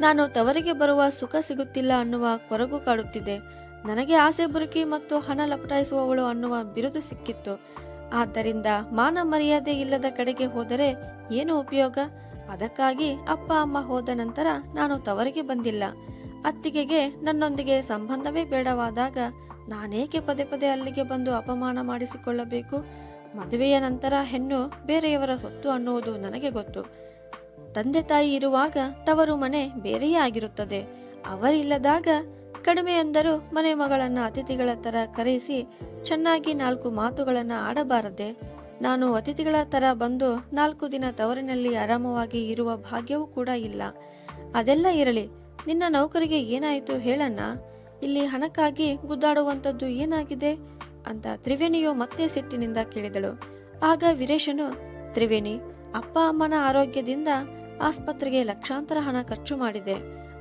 ನಾನು ತವರಿಗೆ ಬರುವ ಸುಖ ಸಿಗುತ್ತಿಲ್ಲ ಅನ್ನುವ ಕೊರಗು ಕಾಡುತ್ತಿದೆ. ನನಗೆ ಆಸೆ ಬುರುಕಿ ಮತ್ತು ಹಣ ಲಪಟಾಯಿಸುವವಳು ಅನ್ನುವ ಬಿರುದು ಸಿಕ್ಕಿತ್ತು. ಆದ್ದರಿಂದ ಮಾನ ಮರ್ಯಾದೆ ಇಲ್ಲದ ಕಡೆಗೆ ಹೋದರೆ ಏನು ಉಪಯೋಗ? ಅದಕ್ಕಾಗಿ ಅಪ್ಪ ಅಮ್ಮ ಹೋದ ನಂತರ ನಾನು ತವರಿಗೆ ಬಂದಿಲ್ಲ. ಅತ್ತಿಗೆಗೆ ನನ್ನೊಂದಿಗೆ ಸಂಬಂಧವೇ ಬೇಡವಾದಾಗ ನಾನೇಕೆ ಪದೇ ಪದೇ ಅಲ್ಲಿಗೆ ಬಂದು ಅಪಮಾನ ಮಾಡಿಸಿಕೊಳ್ಳಬೇಕು? ಮದುವೆಯ ನಂತರ ಹೆಣ್ಣು ಬೇರೆಯವರ ಸೊತ್ತು ಅನ್ನುವುದು ನನಗೆ ಗೊತ್ತು. ತಂದೆ ತಾಯಿ ಇರುವಾಗ ತವರು ಮನೆ ಬೇರೆಯೇ ಆಗಿರುತ್ತದೆ. ಅವರಿಲ್ಲದಾಗ ಕಡಿಮೆ ಎಂದರೂ ಮನೆ ಮಗಳನ್ನು ಅತಿಥಿಗಳ ತರ ಕರೆಸಿ ಚೆನ್ನಾಗಿ ನಾಲ್ಕು ಮಾತುಗಳನ್ನು ಆಡಬಾರದೆ. ನಾನು ಅತಿಥಿಗಳ ತರ ಬಂದು ನಾಲ್ಕು ದಿನ ತವರಿನಲ್ಲಿ ಆರಾಮವಾಗಿ ಇರುವ ಭಾಗ್ಯವೂ ಕೂಡ ಇಲ್ಲ. ಅದೆಲ್ಲ ಇರಲಿ. ನಿನ್ನ ನೌಕರಿಗೆ ಏನಾಯಿತು ಹೇಳಣ್ಣ? ಇಲ್ಲಿ ಹಣಕ್ಕಾಗಿ ಗುದ್ದಾಡುವಂಥದ್ದು ಏನಾಗಿದೆ? ಅಂತ ತ್ರಿವೇಣಿಯು ಮತ್ತೆ ಸಿಟ್ಟಿನಿಂದ ಕೇಳಿದಳು. ಆಗ ವೀರೇಶನು, ತ್ರಿವೇಣಿ, ಅಪ್ಪ ಅಮ್ಮನ ಆರೋಗ್ಯದಿಂದ ಆಸ್ಪತ್ರೆಗೆ ಲಕ್ಷಾಂತರ ಹಣ ಖರ್ಚು ಮಾಡಿದೆ.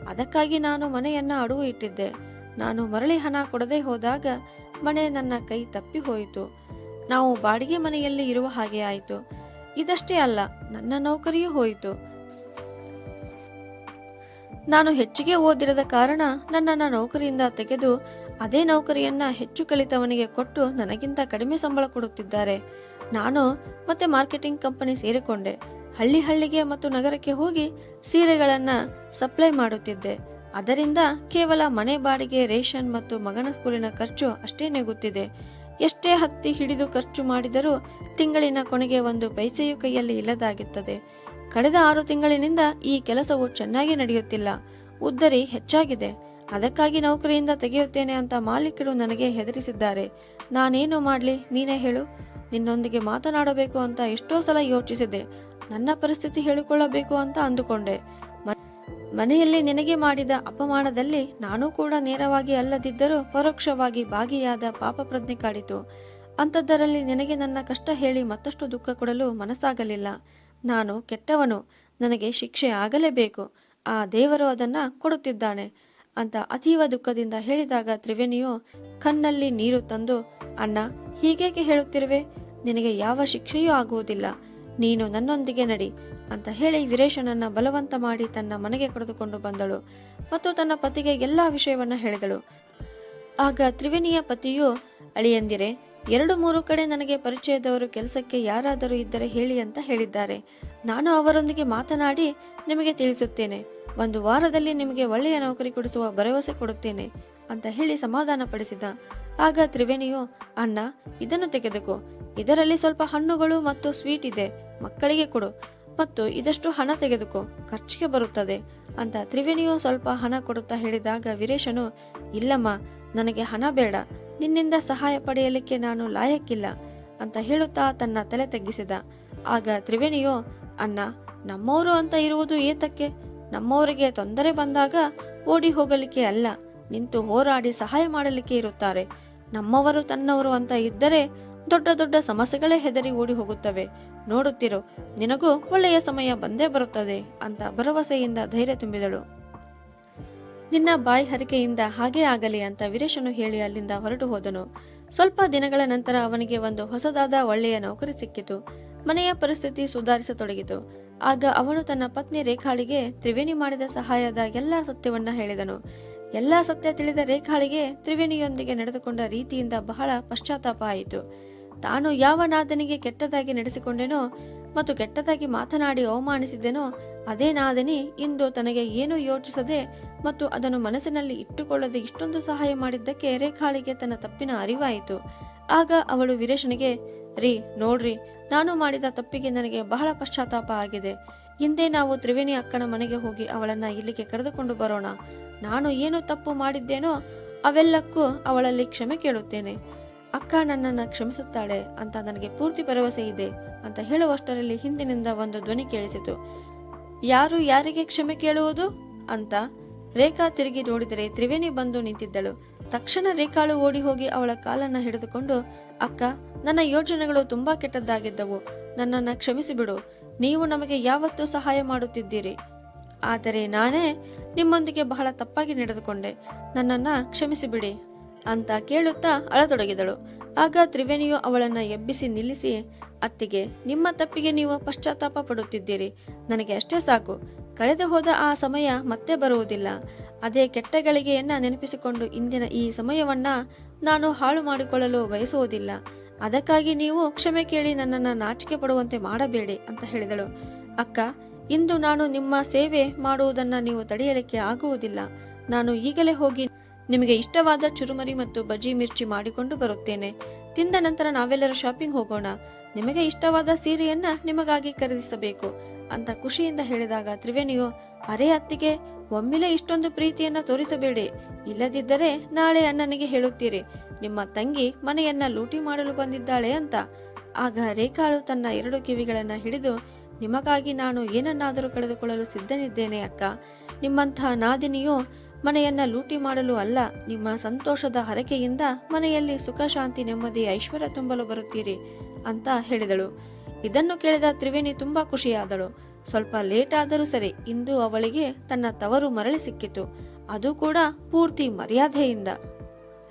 ಅದಕ್ಕಾಗಿ ನಾನು ಮನೆಯನ್ನ ಅಡುವು ಇಟ್ಟಿದ್ದೆ. ನಾನು ಮರಳಿ ಹಣ ಕೊಡದೆ ಹೋದಾಗ ಮನೆ ನನ್ನ ಕೈ ತಪ್ಪಿ ಹೋಯಿತು. ನಾವು ಬಾಡಿಗೆ ಮನೆಯಲ್ಲಿ ಇರುವ ಹಾಗೆ ಆಯಿತು. ಇದಷ್ಟೇ ಅಲ್ಲ, ನನ್ನ ನೌಕರಿಯೂ ಹೋಯಿತು. ನಾನು ಹೆಚ್ಚಿಗೆ ಓದಿರದ ಕಾರಣ ನನ್ನನ್ನು ನೌಕರಿಯಿಂದ ತೆಗೆದು ಅದೇ ನೌಕರಿಯನ್ನ ಹೆಚ್ಚು ಕಲಿತವನಿಗೆ ಕೊಟ್ಟು ನನಗಿಂತ ಕಡಿಮೆ ಸಂಬಳ ಕೊಡುತ್ತಿದ್ದಾರೆ. ನಾನು ಮತ್ತೆ ಮಾರ್ಕೆಟಿಂಗ್ ಕಂಪನಿ ಸೇರಿಕೊಂಡೆ. ಹಳ್ಳಿ ಹಳ್ಳಿಗೆ ಮತ್ತು ನಗರಕ್ಕೆ ಹೋಗಿ ಸೀರೆಗಳನ್ನ ಸಪ್ಲೈ ಮಾಡುತ್ತಿದ್ದೆ. ಅದರಿಂದ ಕೇವಲ ಮನೆ ಬಾಡಿಗೆ, ರೇಷನ್ ಮತ್ತು ಮಗನ ಸ್ಕೂಲಿನ ಖರ್ಚು ಅಷ್ಟೇ ನೆಗುತ್ತಿದೆ. ಎಷ್ಟೇ ಹತ್ತಿ ಹಿಡಿದು ಖರ್ಚು ಮಾಡಿದರೂ ತಿಂಗಳಿನ ಕೊನೆಗೆ ಒಂದು ಪೈಸೆಯೂ ಕೈಯಲ್ಲಿ ಇಲ್ಲದಾಗುತ್ತದೆ. ಕಳೆದ ಆರು ತಿಂಗಳಿನಿಂದ ಈ ಕೆಲಸವು ಚೆನ್ನಾಗಿ ನಡೆಯುತ್ತಿಲ್ಲ. ಉದ್ದರಿ ಹೆಚ್ಚಾಗಿದೆ. ಅದಕ್ಕಾಗಿ ನೌಕರಿಯಿಂದ ತೆಗೆಯುತ್ತೇನೆ ಅಂತ ಮಾಲೀಕರು ನನಗೆ ಹೆದರಿಸಿದ್ದಾರೆ. ನಾನೇನು ಮಾಡಲಿ? ನೀನೇ ಹೇಳು. ನಿನ್ನೊಂದಿಗೆ ಮಾತನಾಡಬೇಕು ಅಂತ ಎಷ್ಟೋ ಸಲ ಯೋಚಿಸಿದೆ. ನನ್ನ ಪರಿಸ್ಥಿತಿ ಹೇಳಿಕೊಳ್ಳಬೇಕು ಅಂತ ಅಂದುಕೊಂಡೆ. ಮನೆಯಲ್ಲಿ ನಿನಗೆ ಮಾಡಿದ ಅಪಮಾನದಲ್ಲಿ ನಾನು ಕೂಡ ನೇರವಾಗಿ ಅಲ್ಲದಿದ್ದರೂ ಪರೋಕ್ಷವಾಗಿ ಭಾಗಿಯಾದ ಪಾಪ ಪ್ರಜ್ಞೆ ಕಾಡಿತು. ಅಂಥದ್ದರಲ್ಲಿ ನಿನಗೆ ನನ್ನ ಕಷ್ಟ ಹೇಳಿ ಮತ್ತಷ್ಟು ದುಃಖ ಕೊಡಲು ಮನಸ್ಸಾಗಲಿಲ್ಲ. ನಾನು ಕೆಟ್ಟವನು, ನನಗೆ ಶಿಕ್ಷೆ ಆಗಲೇಬೇಕು, ಆ ದೇವರು ಅದನ್ನ ಕೊಡುತ್ತಿದ್ದಾನೆ ಅಂತ ಅತೀವ ದುಃಖದಿಂದ ಹೇಳಿದಾಗ ತ್ರಿವೇಣಿಯು, ಕಣ್ಣಲ್ಲಿ ನೀರು ತಂದು, ಅಣ್ಣ, ಹೀಗೇಕೆ ಹೇಳುತ್ತಿರುವೆ? ನಿನಗೆ ಯಾವ ಶಿಕ್ಷೆಯೂ ಆಗುವುದಿಲ್ಲ, ನೀನು ನನ್ನೊಂದಿಗೆ ನಡಿ ಅಂತ ಹೇಳಿ ವೀರೇಶನನ್ನ ಬಲವಂತ ಮಾಡಿ ತನ್ನ ಮನೆಗೆ ಕರೆದುಕೊಂಡು ಬಂದಳು ಮತ್ತು ತನ್ನ ಪತಿಗೆ ಎಲ್ಲ ವಿಷಯವನ್ನ ಹೇಳಿದಳು. ಆಗ ತ್ರಿವೇಣಿಯ ಪತಿಯು, ಅಳಿಯಂದಿರೆ ಎರಡು ಮೂರು ಕಡೆ ನನಗೆ ಪರಿಚಯದವರು ಕೆಲಸಕ್ಕೆ ಯಾರಾದರೂ ಇದ್ದರೆ ಹೇಳಿ ಅಂತ ಹೇಳಿದ್ದಾರೆ. ನಾನು ಅವರೊಂದಿಗೆ ಮಾತನಾಡಿ ನಿಮಗೆ ತಿಳಿಸುತ್ತೇನೆ. ಒಂದು ವಾರದಲ್ಲಿ ನಿಮಗೆ ಒಳ್ಳೆಯ ನೌಕರಿ ಕೊಡಿಸುವ ಭರವಸೆ ಕೊಡುತ್ತೇನೆ ಅಂತ ಹೇಳಿ ಸಮಾಧಾನ ಪಡಿಸಿದ ಆಗ ತ್ರಿವೇಣಿಯು, ಅಣ್ಣ, ಇದನ್ನು ತೆಗೆದುಕೋ. ಇದರಲ್ಲಿ ಸ್ವಲ್ಪ ಹಣ್ಣುಗಳು ಮತ್ತು ಸ್ವೀಟ್ ಇದೆ. ಮಕ್ಕಳಿಗೆ ಕೊಡು. ಮತ್ತು ಇದಷ್ಟು ಹಣ ತೆಗೆದುಕೋ. ಖರ್ಚಿಗೆ ಬರುತ್ತದೆ. ಅಂತ ತ್ರಿವೇಣಿಯು ಸ್ವಲ್ಪ ಹಣ ಕೊಡುತ್ತಾ ಹೇಳಿದಾಗ ವೀರೇಶನು, ಇಲ್ಲಮ್ಮ, ನನಗೆ ಹಣ ಬೇಡ. ನಿನ್ನಿಂದ ಸಹಾಯ ಪಡೆಯಲಿಕ್ಕೆ ನಾನು ಲಾಯಕ್ಕಿಲ್ಲ ಅಂತ ಹೇಳುತ್ತಾ ತನ್ನ ತಲೆ ತಗ್ಗಿಸಿದ. ಆಗ ತ್ರಿವೇಣಿಯೋ, ಅಣ್ಣ, ನಮ್ಮವರು ಅಂತ ಇರುವುದು ಏತಕ್ಕೆ? ನಮ್ಮವರಿಗೆ ತೊಂದರೆ ಬಂದಾಗ ಓಡಿ ಹೋಗಲಿಕ್ಕೆ ಅಲ್ಲ. ನಿಂತು ಹೋರಾಡಿ ಸಹಾಯ ಮಾಡಲಿಕ್ಕೆ ಇರುತ್ತಾರೆ. ನಮ್ಮವರು ತನ್ನವರು ಅಂತ ಇದ್ದರೆ ದೊಡ್ಡ ದೊಡ್ಡ ಸಮಸ್ಯೆಗಳೇ ಹೆದರಿ ಓಡಿ ಹೋಗುತ್ತವೆ. ನೋಡುತ್ತಿರು, ನಿನಗೂ ಒಳ್ಳೆಯ ಸಮಯ ಬಂದೇ ಬರುತ್ತದೆ ಅಂತ ಭರವಸೆಯಿಂದ ಧೈರ್ಯ ತುಂಬಿದಳು. ನಿನ್ನ ಬಾಯಿ ಹರಿಕೆಯಿಂದ ಹಾಗೆ ಆಗಲಿ ಅಂತ ವೀರೇಶನು ಹೇಳಿ ಅಲ್ಲಿಂದ ಹೊರಟು ಹೋದನು. ಸ್ವಲ್ಪ ದಿನಗಳ ನಂತರ ಅವನಿಗೆ ಒಂದು ಹೊಸದಾದ ಒಳ್ಳೆಯ ನೌಕರಿ ಸಿಕ್ಕಿತು. ಮನೆಯ ಪರಿಸ್ಥಿತಿ ಸುಧಾರಿಸತೊಡಗಿತು. ಆಗ ಅವನು ತನ್ನ ಪತ್ನಿ ರೇಖಾಳಿಗೆ ತ್ರಿವೇಣಿ ಮಾಡಿದ ಸಹಾಯದ ಎಲ್ಲಾ ಸತ್ಯವನ್ನ ಹೇಳಿದನು. ಎಲ್ಲಾ ಸತ್ಯ ತಿಳಿದ ರೇಖಾಳಿಗೆ ತ್ರಿವೇಣಿಯೊಂದಿಗೆ ನಡೆದುಕೊಂಡ ರೀತಿಯಿಂದ ಬಹಳ ಪಶ್ಚಾತ್ತಾಪ ಆಯಿತು. ತಾನು ಯಾವ ನಾದನಿಗೆ ಕೆಟ್ಟದಾಗಿ ನಡೆಸಿಕೊಂಡೆನೋ ಮತ್ತು ಕೆಟ್ಟದಾಗಿ ಮಾತನಾಡಿ ಅವಮಾನಿಸಿದೆನೋ ಅದೇ ನಾದನಿ ಇಂದು ತನಗೆ ಏನೂ ಯೋಚಿಸದೆ ಮತ್ತು ಅದನ್ನು ಮನಸ್ಸಿನಲ್ಲಿ ಇಟ್ಟುಕೊಳ್ಳದೆ ಇಷ್ಟೊಂದು ಸಹಾಯ ಮಾಡಿದ್ದಕ್ಕೆ ರೇಖಾಳಿಗೆ ತನ್ನ ತಪ್ಪಿನ ಅರಿವಾಯಿತು. ಆಗ ಅವಳು ವೀರೇಶನಿಗೆ, ರೀ, ನೋಡ್ರಿ, ನಾನು ಮಾಡಿದ ತಪ್ಪಿಗೆ ನನಗೆ ಬಹಳ ಪಶ್ಚಾತ್ತಾಪ ಆಗಿದೆ. ಹಿಂದೆ ನಾವು ತ್ರಿವೇಣಿ ಅಕ್ಕನ ಮನೆಗೆ ಹೋಗಿ ಅವಳನ್ನ ಇಲ್ಲಿಗೆ ಕರೆದುಕೊಂಡು ಬರೋಣ. ನಾನು ಏನು ತಪ್ಪು ಮಾಡಿದ್ದೇನೋ ಅವೆಲ್ಲಕ್ಕೂ ಅವಳಲ್ಲಿ ಕ್ಷಮೆ ಕೇಳುತ್ತೇನೆ. ಅಕ್ಕ ನನ್ನನ್ನು ಕ್ಷಮಿಸುತ್ತಾಳೆ ಅಂತ ನನಗೆ ಪೂರ್ತಿ ಭರವಸೆ ಇದೆ ಅಂತ ಹೇಳುವಷ್ಟರಲ್ಲಿ ಹಿಂದಿನಿಂದ ಒಂದು ಧ್ವನಿ ಕೇಳಿಸಿತು. ಯಾರು ಯಾರಿಗೆ ಕ್ಷಮೆ ಕೇಳುವುದು ಅಂತ ರೇಖಾ ತಿರುಗಿ ನೋಡಿದರೆ ತ್ರಿವೇಣಿ ಬಂದು ನಿಂತಿದ್ದಳು. ತಕ್ಷಣ ರೇಖಾಳು ಓಡಿ ಹೋಗಿ ಅವಳ ಕಾಲನ್ನ ಹಿಡಿದುಕೊಂಡು, ಅಕ್ಕ, ನನ್ನ ಯೋಜನೆಗಳು ತುಂಬಾ ಕೆಟ್ಟದ್ದಾಗಿದ್ದವು. ನನ್ನನ್ನು ಕ್ಷಮಿಸಿಬಿಡು. ನೀವು ನಮಗೆ ಯಾವತ್ತೂ ಸಹಾಯ ಮಾಡುತ್ತಿದ್ದೀರಿ. ಆದರೆ ನಾನೇ ನಿಮ್ಮೊಂದಿಗೆ ಬಹಳ ತಪ್ಪಾಗಿ ನಡೆದುಕೊಂಡೆ. ನನ್ನನ್ನ ಕ್ಷಮಿಸಿಬಿಡಿ. ಅಂತ ಕೇಳುತ್ತಾ ಅಳತೊಡಗಿದಳು. ಆಗ ತ್ರಿವೇಣಿಯು ಅವಳನ್ನ ಎಬ್ಬಿಸಿ ನಿಲ್ಲಿಸಿ, ಅತ್ತಿಗೆ, ನಿಮ್ಮ ತಪ್ಪಿಗೆ ನೀವು ಪಶ್ಚಾತ್ತಾಪ ಪಡುತ್ತಿದ್ದೀರಿ. ನನಗೆ ಅಷ್ಟೇ ಸಾಕು. ಕಳೆದು ಹೋದ ಆ ಸಮಯ ಮತ್ತೆ ಬರುವುದಿಲ್ಲ. ಅದೇ ಕೆಟ್ಟ ಗಳಿಗೆಯನ್ನ ನೆನಪಿಸಿಕೊಂಡು ಇಂದಿನ ಈ ಸಮಯವನ್ನ ನಾನು ಹಾಳು ಮಾಡಿಕೊಳ್ಳಲು ಬಯಸುವುದಿಲ್ಲ. ಅದಕ್ಕಾಗಿ ನೀವು ಕ್ಷಮೆ ಕೇಳಿ ನನ್ನನ್ನು ನಾಚಿಕೆ ಪಡುವಂತೆ ಮಾಡಬೇಡಿ ಅಂತ ಹೇಳಿದಳು. ಅಕ್ಕ, ಇಂದು ನಾನು ನಿಮ್ಮ ಸೇವೆ ಮಾಡುವುದನ್ನ ನೀವು ತಡೆಯಲಿಕ್ಕೆ ಆಗುವುದಿಲ್ಲ. ನಾನು ಈಗಲೇ ಹೋಗಿ ನಿಮಗೆ ಇಷ್ಟವಾದ ಚುರುಮರಿ ಮತ್ತು ಬಜಿ ಮಿರ್ಚಿ ಮಾಡಿಕೊಂಡು ಬರುತ್ತೇನೆ. ತಿಂದ ನಂತರ ನಾವೆಲ್ಲರೂ ಶಾಪಿಂಗ್ ಹೋಗೋಣ. ನಿಮಗೆ ಇಷ್ಟವಾದ ಸೀರೆಯನ್ನ ನಿಮಗಾಗಿ ಖರೀದಿಸಬೇಕು. ಅಂತ ಖುಷಿಯಿಂದ ಹೇಳಿದಾಗ, ತ್ರಿವೇಣಿಯು, ಅರೆ ಅತ್ತಿಗೆ, ಒಮ್ಮೆಲೆ ಇಷ್ಟೊಂದು ಪ್ರೀತಿಯನ್ನ ತೋರಿಸಬೇಡಿ. ಇಲ್ಲದಿದ್ದರೆ ನಾಳೆ ಅಣ್ಣನಿಗೆ ಹೇಳುತ್ತೀರಿ. ನಿಮ್ಮ ತಂಗಿ ಮನೆಯನ್ನ ಲೂಟಿ ಮಾಡಲು ಬಂದಿದ್ದಾಳೆ ಅಂತ. ಆಗ ರೇಖಾಳು ತನ್ನ ಎರಡು ಕಿವಿಗಳನ್ನ ಹಿಡಿದು, ನಿಮಗಾಗಿ ನಾನು ಏನನ್ನಾದರೂ ಕಳೆದುಕೊಳ್ಳಲು ಸಿದ್ಧನಿದ್ದೇನೆ ಅಕ್ಕ. ನಿಮ್ಮಂತಹ ನಾದಿನಿಯು ಮನೆಯನ್ನ ಲೂಟಿ ಮಾಡಲು ಅಲ್ಲ, ನಿಮ್ಮ ಸಂತೋಷದ ಹರಕೆಯಿಂದ ಮನೆಯಲ್ಲಿ ಸುಖ, ಶಾಂತಿ, ನೆಮ್ಮದಿ, ಐಶ್ವರ್ಯ ತುಂಬಲು ಬರುತ್ತೀರಿ ಅಂತ ಹೇಳಿದಳು. ಇದನ್ನು ಕೇಳಿದ ತ್ರಿವೇಣಿ ತುಂಬಾ ಖುಷಿಯಾದಳು. ಸ್ವಲ್ಪ ಲೇಟ್ ಆದರೂ ಸರಿ, ಇಂದು ಅವಳಿಗೆ ತನ್ನ ತವರು ಮರಳಿ ಸಿಕ್ಕಿತು. ಅದು ಕೂಡ ಪೂರ್ತಿ ಮರ್ಯಾದೆಯಿಂದ.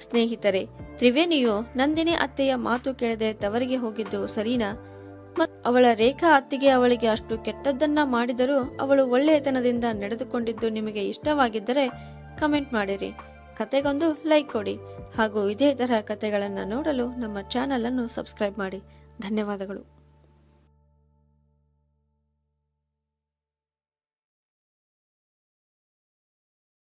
ಸ್ನೇಹಿತರೆ, ತ್ರಿವೇಣಿಯು ನಂದಿನಿ ಅತ್ತೆಯ ಮಾತು ಕೇಳದೆ ತವರಿಗೆ ಹೋಗಿದ್ದು ಸರಿನಾ? ಮತ್ ಅವಳ ರೇಖಾ ಅತ್ತಿಗೆ ಅವಳಿಗೆ ಅಷ್ಟು ಕೆಟ್ಟದ್ದನ್ನ ಮಾಡಿದರೂ ಅವಳು ಒಳ್ಳೆಯತನದಿಂದ ನಡೆದುಕೊಂಡಿದ್ದು ನಿಮಗೆ ಇಷ್ಟವಾಗಿದ್ದರೆ ಕಮೆಂಟ್ ಮಾಡಿರಿ. ಕತೆಗೊಂದು ಲೈಕ್ ಕೊಡಿ ಹಾಗೂ ಇದೇ ತರಹ ಕತೆಗಳನ್ನು ನೋಡಲು ನಮ್ಮ ಚಾನಲನ್ನು ಸಬ್ಸ್ಕ್ರೈಬ್ ಮಾಡಿ. ಧನ್ಯವಾದಗಳು.